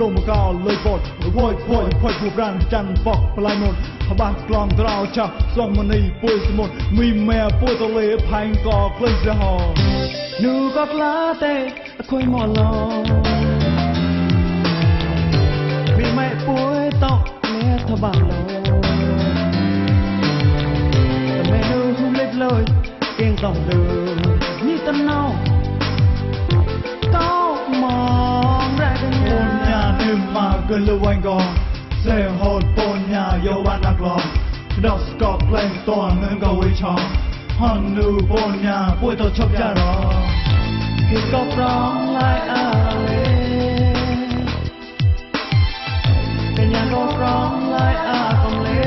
ลมกาวเลยบดโวยโวยพ่อยผู้รังจันฟอกปลายมนพบานกลองดราวชาสวงมันในปุยสมุนมีแม่ปุยตะเลพังกอกเลยจะห่สีหนูก็กลาเตะคุยหมอนลองมีแม่ปุยตอกเลี้ยทบานลงแต่แม่นูเล็กเลยเอียงต้องดู mà gần lưu anh gò xe hồn bồn nhà yêu bạn đặc lòng đọc scott lên toàn ngân cầu ấy chó hòn nữ bồn nhà bụi tàu chọc ra đó khi có rong lại à lê cái nhà có rong lại à không lên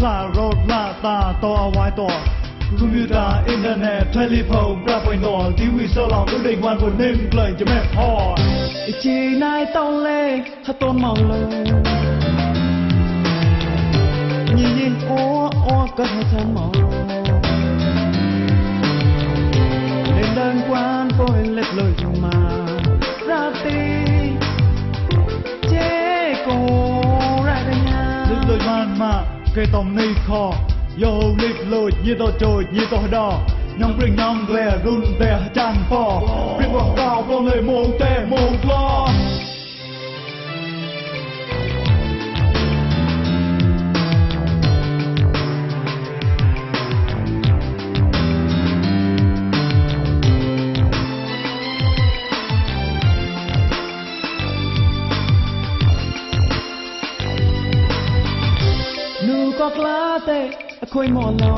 la road la ta to a wai to. Computer internet telephone grab point all tv so long lúc định quan buồn nên lời cho mẹ hò chỉ nay tao lê hát tôn màu lê. Nhìn nhìn ô ô cất hát tôn màu. Nên đơn quan coi lệch lời dùng mà. Ra đây nha. tin Lord, mà mà. គេតំនីខយោលិកលូចញីតោចូចញីតោដញងព្រិញញងក្លែរុនតែចាំងប៉ព្រិបបោបងលើមងតែ นูก็กล้าเตะคุยหมอนลอ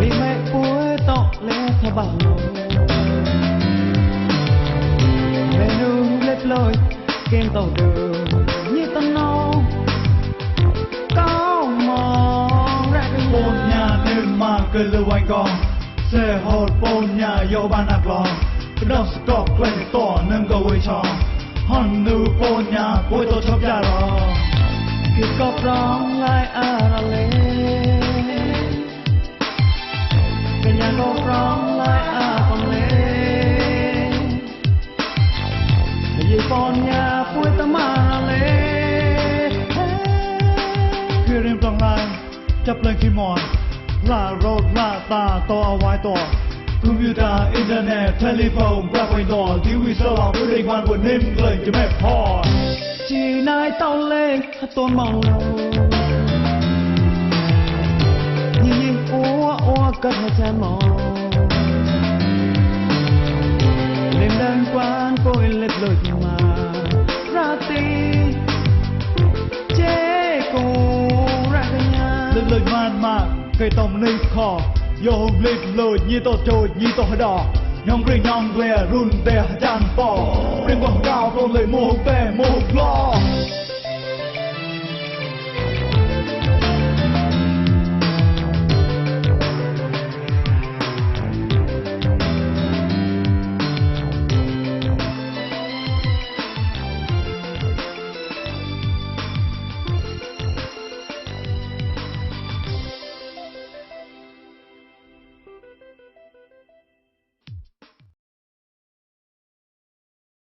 มีแม่ป่วยตอกเล็ทบังเมนูเล็ดลอยเกมต่อเดิมยี่ตนองก้าวมองแรกบนญาเดินมาเกินเลยไว้ก่อนเสหดปนญาโยบานักลองดอกสกอกเกลนต่อนึ่งก็ไว้ชองฮันนูปนญาป่วยตัวชอบยารอ คือกอบร้องลายอาราเลเป็นอย่างกอบร้องลายอาคองเลยี่ปอนยาปุ้ยตะมาราเลคือเรียมตรงลายจับเลยคีมอนล่ารดล่าตาต่อเอาไว้ต่อคอมพิวเตอร์อินเทอร์เน็ตเทเลโฟนกระปุกต่อทีวีโซลาร์ด้วยวันบนนิ่มเลยจะไม่พอจีนายเต้าเล่งตัวมองเรายิ่งยิ่งอ้วอ้วก็ให้ฉันนิ่มเจ๊กูรักกันยาเล็ดเลยมันมากเคยต้มในคอ 是那斗叻多毛。你我我跟他在忙，连灯光过了路嘛，那地结果那个呀，路嘛嘛，该懂你靠，有力路你都做你都得。 ปอเรียงกว่าก้าวก็เลย